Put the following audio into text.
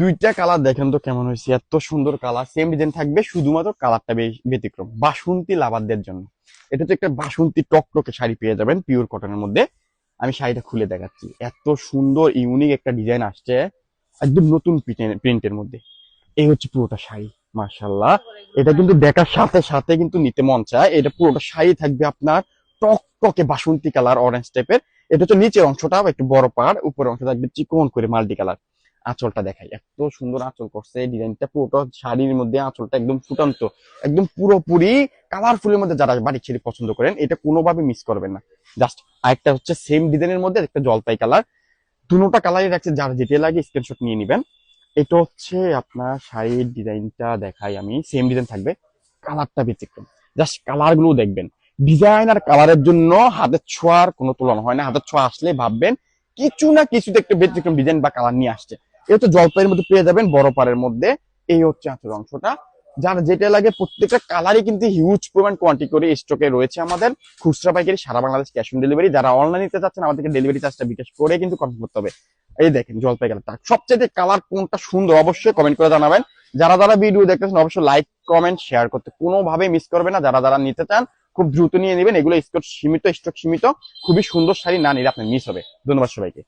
দুইটা কালার দেখেন তো কেমন হয়েছে? এত সুন্দর কালার সেম ডিজাইন থাকবে, শুধুমাত্র কালারটা ব্যতিক্রম। বাসন্তী লাভারদের জন্য। এটা তো একটা বাসন্তী টকটকে শাড়ি পেয়ে যাবেন পিওর কটনের মধ্যে। আমি শাড়িটা খুলে দেখাচ্ছি। এত সুন্দর ইউনিক একটা ডিজাইন আসছে, একদম নতুন প্রিন্টের মধ্যে। এই হচ্ছে পুরোটা শাড়ি মার্শাল্লাহ এটা কিন্তু দেখার সাথে সাথে কিন্তু নিতে মন চায়। এটা পুরোটা শাড়ি থাকবে আপনার টকটকে বাসন্তী কালার অরেঞ্জ টাইপের এটা হচ্ছে নিচের অংশটা, একটু বড় পাড়, উপরের অংশ থাকবে চিকন করে মাল্টি কালার আঁচলটা দেখাই। এত সুন্দর আঁচল করছে ডিজাইনটা পুরোটা শাড়ির মধ্যে আঁচলটা একদম ফুটান্ত, একদম পুরোপুরি কালারফুলের মধ্যে যারা বাড়ি ছেড়ে পছন্দ করেন, এটা কোনোভাবে মিস করবেন না। জাস্ট আরেকটা হচ্ছে সেম ডিজাইনের মধ্যে একটা জলপাই কালার দুটোটা কালারই রাখছে, যার যেটা লাগে স্ক্রিনশট নিয়ে নিবেন। এটা হচ্ছে আপনার শাড়ির ডিজাইনটা দেখাই আমি সেম ডিজাইন থাকবে। কালারটা ব্যতিক্রম। জাস্ট কালারগুলো দেখবেন। ডিজাইন আর কালারের জন্য হাতের ছোঁয়ার কোনো তুলনা হয় না। হাতের ছোঁয়া আসলে ভাববেন, কিছু না কিছুতে একটা ব্যতিক্রম ডিজাইন বা কালার নিয়ে আসছে। এটা তো জলপাইয়ের মধ্যে পেয়ে যাবেন বড় পাড়ের মধ্যে। এই হচ্ছে আঁচল অংশটা। যার যেটা লাগে প্রত্যেকটা কালারই কিন্তু হিউজ পরিমাণ কোয়ান্টিটি করে স্টকে রয়েছে আমাদের। খুচরা পাইকারি সারা বাংলাদেশ ক্যাশ অন ডেলিভারি যারা অনলাইন নিতে চাচ্ছেন, আমাদেরকে ডেলিভারি চার্জটা বিকাশ করে কিন্তু কনফার্ম করতে হবে। এই দেখেন জলপাই কালারটা সবচেয়ে কালার কোনটা সুন্দর অবশ্যই কমেন্ট করে জানাবেন। যারা যারা ভিডিও দেখতেছেন, অবশ্যই লাইক কমেন্ট শেয়ার করতে কোনোভাবে মিস করবে না। যারা যারা নিতে চান, খুব দ্রুত নিয়ে নেবেন। এগুলো স্টক সীমিত স্টক সীমিত। খুবই সুন্দর শাড়ি না নিলে আপনার মিস হবে। ধন্যবাদ সবাইকে।